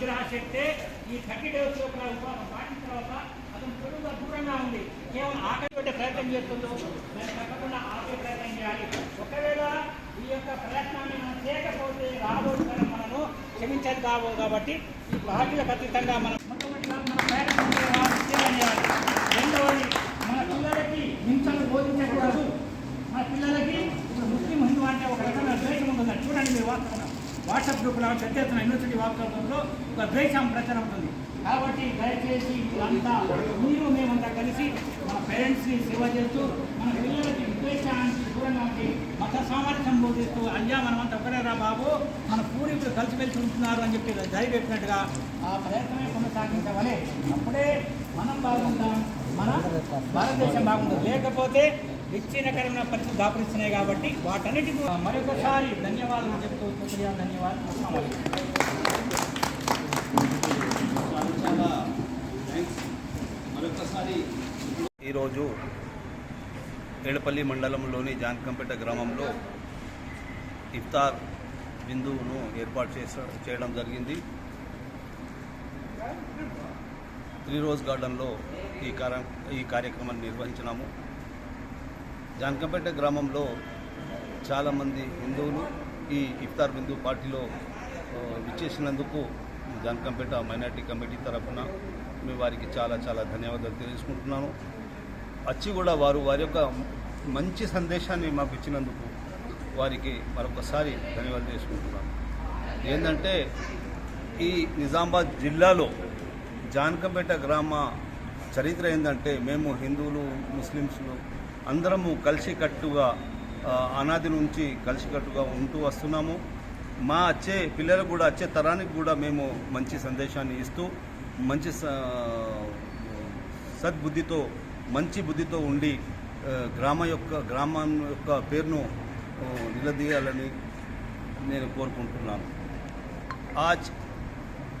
నిగ్రహ శక్తే ఈ thirty days యొక్క ఉపాధి దాటిన తర్వాత అతను పొడుగు అద్భుతంగా ఉంది. కేవలం ఆకలి పెట్టే ప్రయత్నం చేస్తుందో. దాన్ని తప్పకుండా ఆకలి ప్రయత్నం చేయాలి. ఒకవేళ ఈ యొక్క ప్రయత్నాన్ని మనం చేయకపోతే రాబోతున్న తరం మనను క్షమించదు కాబోదు కాబట్టి ఈ పార్టీలకు ఖచ్చితంగా మనం మొట్టమొదటిగా మనం ప్రయత్నం చేయాలి. వాట్సాప్ గ్రూప్లో యూనివర్సిటీ వాతావరణంలో ఒక ద్వేషం ప్రచారం ఉంటుంది. కాబట్టి దయచేసి అంతా మీరు మేమంతా కలిసి మన పేరెంట్స్ని సేవ చేస్తూ మన పిల్లలకి విద్వేషానికి దూరంగా ఉండి మత సామర్థ్యం బోధిస్తూ అయ్యా మనమంతా ఒకటే రా బాబు మన పూర్వీకులు కలిసిమెలిసి ఉంటున్నారు అని చెప్పి ధైర్యం చెప్పినట్టుగా ఆ ప్రయత్నమే కొనసాగించవలే. అప్పుడే మనం బాగుందా మన భారతదేశం బాగుంటుంది. లేకపోతే విచ్ఛిన్నకరమైన పరిస్థితి దాపరిస్తున్నాయి కాబట్టి వాటన్నిటికీ మరొకసారి ధన్యవాదాలు చెప్తూ ధన్యవాదాలు. చాలా థ్యాంక్స్ మరొకసారి ఈరోజు ఏడపల్లి మండలంలోని జానకంపేట గ్రామంలో ఇఫ్తార్ బిందువును ఏర్పాటు చేస చేయడం జరిగింది. త్రీ రోజ్ గార్డెన్లో ఈ కార్య ఈ కార్యక్రమాన్ని నిర్వహించినాము. జానకంపేట గ్రామంలో చాలామంది హిందువులు ఈ ఇఫ్తార్ బిందు పార్టీలో విచ్చేసినందుకు జానకంపేట మైనార్టీ కమిటీ తరఫున మేము వారికి చాలా చాలా ధన్యవాదాలు తెలుసుకుంటున్నాను వచ్చి కూడా వారు వారి యొక్క మంచి సందేశాన్ని మాకు ఇచ్చినందుకు వారికి మరొకసారి ధన్యవాదాలు తెలుసుకుంటున్నాను ఏంటంటే ఈ నిజామాబాద్ జిల్లాలో జానకంపేట గ్రామ చరిత్ర ఏంటంటే మేము హిందువులు ముస్లిమ్స్లు అందరము కలిసికట్టుగా అనాది నుంచి కలిసికట్టుగా ఉంటూ వస్తున్నాము. మా వచ్చే పిల్లలకు కూడా వచ్చే తరానికి కూడా మేము మంచి సందేశాన్ని ఇస్తూ మంచి సద్బుద్ధితో మంచి బుద్ధితో ఉండి గ్రామ యొక్క గ్రామం యొక్క పేరును నిలదీయాలని నేను కోరుకుంటున్నాను. ఆజ్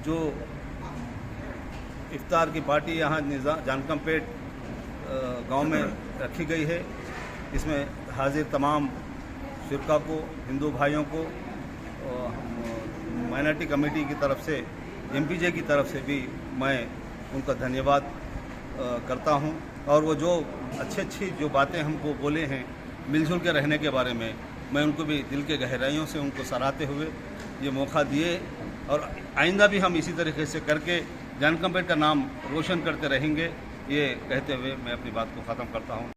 జో इफ्तार की पार्टी यहाँ निज़ा, जानकमपेट गाँव में रखी गई है। इसमें हाजिर तमाम शिरका को, हिंदू भाइयों को माइनॉरिटी कमेटी की तरफ़ से, एमपीजे की तरफ़ से भी मैं उनका धन्यवाद करता हूँ। और वो जो अच्छी अच्छी जो बातें हमको बोले हैं, मिलजुल के रहने के बारे में, मैं उनको भी दिल के गहराइयों से उनको सराहते हुए ये मौका दिए। और आइंदा भी हम इसी तरीके से करके जानकम्पेट का नाम रोशन करते रहेंगे, ये कहते हुए मैं अपनी बात को ख़त्म करता हूँ।